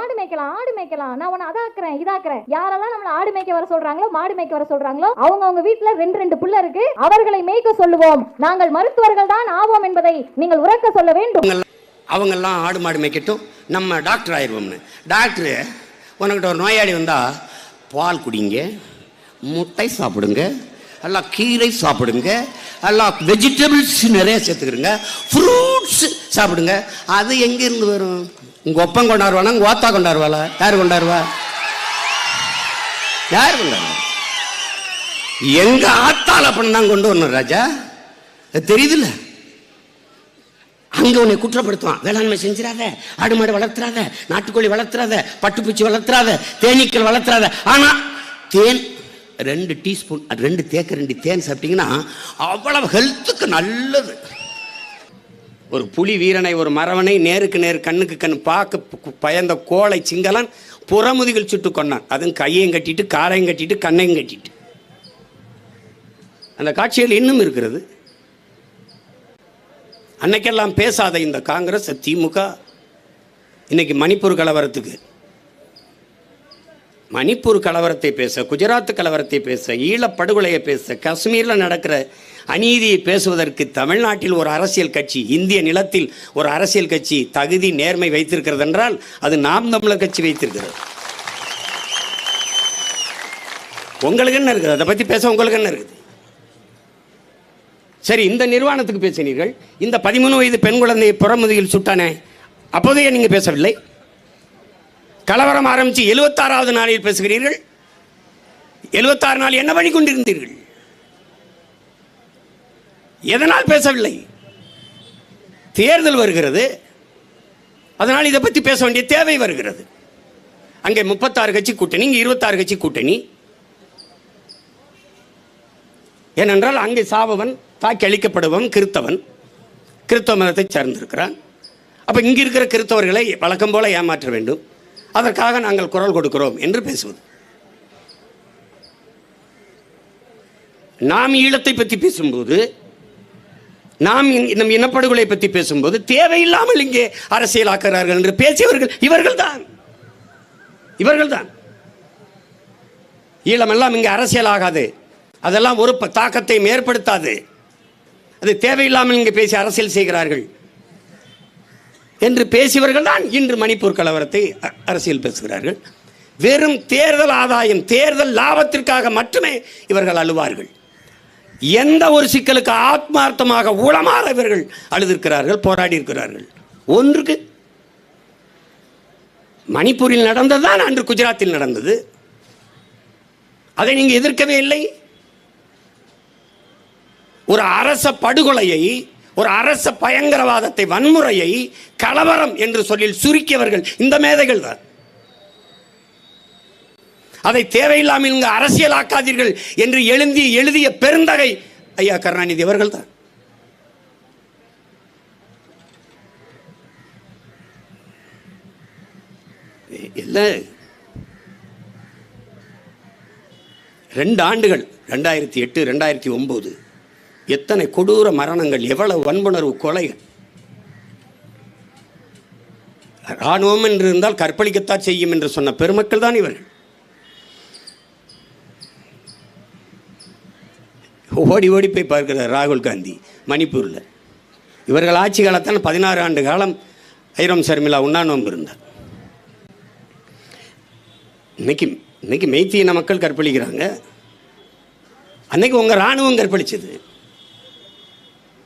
மாடு மேய்க்கலாம் ஆடு மேய்க்கலாம். நான் உன அதாக்குறேன் இதாக்குறேன். யாரெல்லாம் நம்மள ஆடு மேய்க்க வர சொல்றாங்களோ மாடு மேய்க்க வர சொல்றாங்களோ அவங்க அவங்க வீட்டுல ரெண்டு ரெண்டு புள்ள இருக்கு. அவர்களை மேய்க்க சொல்லுவோம். நாங்கள் மருத்துவர்கள் தான் ஆவோம் என்பதை நீங்கள் உறக்க சொல்ல வேண்டும். அவங்கெல்லாம் ஆடு மாடு மேய்க்கட்டும். நம்ம டாக்டர் ஆயிடுவோம்னு. டாக்டரு உனக்கிட்ட ஒரு நோயாளி வந்தால் பால் குடிங்க முட்டை சாப்பிடுங்க எல்லாம் கீரை சாப்பிடுங்க எல்லாம் வெஜிடபிள்ஸ் நிறைய சேர்த்துக்கிறங்க ஃப்ரூட்ஸ் சாப்பிடுங்க. அது எங்கேருந்து வரும்? உங்கள் ஒப்பம் கொண்டாடுவானா? உங்கள் ஓத்தா கொண்டாடுவாளா? யார் கொண்டாடுவா? யார் கொண்டாடுவா? எங்கள் ஆத்தால் அப்படின்னு தான் கொண்டு வரணும் ராஜா. அது தெரியுதுல்ல? அங்கே உன்னை குற்றப்படுத்துவான். வேளாண்மை செஞ்சிடாத ஆடு மாடு வளர்த்துறாத நாட்டுக்கோழி வளர்த்துறாத பட்டுப்பூச்சி வளர்த்துறாத தேனீக்கள் வளர்த்துறாத ஆனால் தேன் ரெண்டு டீஸ்பூன் ரெண்டு தேக்க ரெண்டு தேன் சாப்பிட்டீங்கன்னா அவ்வளவு ஹெல்த்துக்கு நல்லது. ஒரு புலி வீரனை ஒரு மரவனை நேருக்கு நேர் கண்ணுக்கு கண் பார்க்க பயந்த கோளை சிங்களன் புறமுதுகில் சுட்டு கொண்டான். அதுவும் கையையும் கட்டிட்டு காரையும் கட்டிட்டு கண்ணையும் கட்டிட்டு. அந்த காட்சிகள் இன்னும் இருக்கிறது. அன்னைக்கெல்லாம் பேசாத இந்த காங்கிரஸ் திமுக இன்னைக்கு மணிப்பூர் கலவரத்துக்கு. மணிப்பூர் கலவரத்தை பேச குஜராத் கலவரத்தை பேச ஈழப்படுகொலையை பேச காஷ்மீரில் நடக்கிற அநீதியை பேசுவதற்கு தமிழ்நாட்டில் ஒரு அரசியல் கட்சி இந்திய நிலத்தில் ஒரு அரசியல் கட்சி தகுதி நேர்மை வைத்திருக்கிறது என்றால் அது நாம் தமிழர் கட்சி வைத்திருக்கிறது. உங்களுக்கு என்ன இருக்குது? அதை பற்றி பேச உங்களுக்கு என்ன இருக்குது? சரி இந்த நிர்வாணத்துக்கு பேசினீர்கள். இந்த பதிமூணு வயது பெண் குழந்தையை புறமுதுகில் சுட்டானே அப்போதையே நீங்கள் பேசவில்லை. கலவரம் ஆரம்பித்து எழுபத்தாறாவது நாளில் பேசுகிறீர்கள்? எழுபத்தாறு நாள் என்ன பண்ணி கொண்டிருந்தீர்கள்? எதனால் பேசவில்லை? தேர்தல் வருகிறது. அதனால் இதை பற்றி பேச வேண்டிய தேவை வருகிறது. அங்கே முப்பத்தாறு கட்சி கூட்டணி இங்கே இருபத்தாறு கட்சி கூட்டணி. ஏனென்றால் அங்கே சாபவன் தாக்கி அழிக்கப்படுபவன் கிறித்தவன். கிறித்தவ மதத்தை சார்ந்திருக்கிறான். அப்போ இங்கே இருக்கிற கிறித்தவர்களை வழக்கம் போல ஏமாற்ற வேண்டும். அதற்காக நாங்கள் குரல் கொடுக்கிறோம் என்று பேசுவது. நாம் ஈழத்தை பற்றி பேசும்போது நாம் நம் இனப்படுகொலை பற்றி பேசும்போது தேவையில்லாமல் இங்கே அரசியலாக்குகிறார்கள் என்று பேசியவர்கள் இவர்கள்தான். இவர்கள்தான். ஈழமெல்லாம் இங்கே அரசியலாகாது. அதெல்லாம் ஒரு ப- தாக்கத்தை ஏற்படுத்தாது. அது தேவையில்லாமல் இங்கே பேசி அரசியல் செய்கிறார்கள். என்று பேசியவர்கள் தான் இன்று மணிப்பூர் கலவரத்தை அரசியல் பேசுகிறார்கள். வெறும் தேர்தல் ஆதாயம் தேர்தல் லாபத்திற்காக மட்டுமே இவர்கள் அழுவார்கள். எந்த ஒரு சிக்கலுக்கு ஆத்மார்த்தமாக உளமாற இவர்கள் அழுதிருக்கிறார்கள் போராடி இருக்கிறார்கள் ஒன்றுக்கு. மணிப்பூரில் நடந்ததுதான் அன்று குஜராத்தில் நடந்தது. அதை நீங்கள் எதிர்க்கவே இல்லை. ஒரு அரச படுகொலையை ஒரு அரச பயங்கரவாதத்தை வன்முறையை கலவரம் என்று சொல்லி சுருக்கியவர்கள் இந்த மேதைகள் தான். அதை தேவையில்லாமல் இங்கு அரசியலாக்காதீர்கள் என்று எழுந்தி எழுதிய பெருந்தகை ஐயா கருணாநிதி அவர்கள் தான். இல்லை ரெண்டு ஆண்டுகள் ரெண்டாயிரத்தி எட்டு ரெண்டாயிரத்தி ஒம்பது எத்தனை கொடூர மரணங்கள் எவ்வளவு வன்புணர்வு கொலைகள். இராணுவம் என்று இருந்தால் கற்பழிக்கத்தான் செய்யும் என்று சொன்ன பெருமக்கள் தான் இவர்கள். ஓடி ஓடி போய் பார்க்கிறார் ராகுல் காந்தி மணிப்பூரில். இவர்கள் ஆட்சி காலத்தான் பதினாறு ஆண்டு காலம் ஐரம் சர்மிளா உண்ணாநோம்பு இருந்தார். இன்னைக்கு இன்னைக்கு மெய்த்தியின மக்கள் கற்பழிக்கிறாங்க. அன்னைக்கு உங்கள் இராணுவம் கற்பழிச்சது.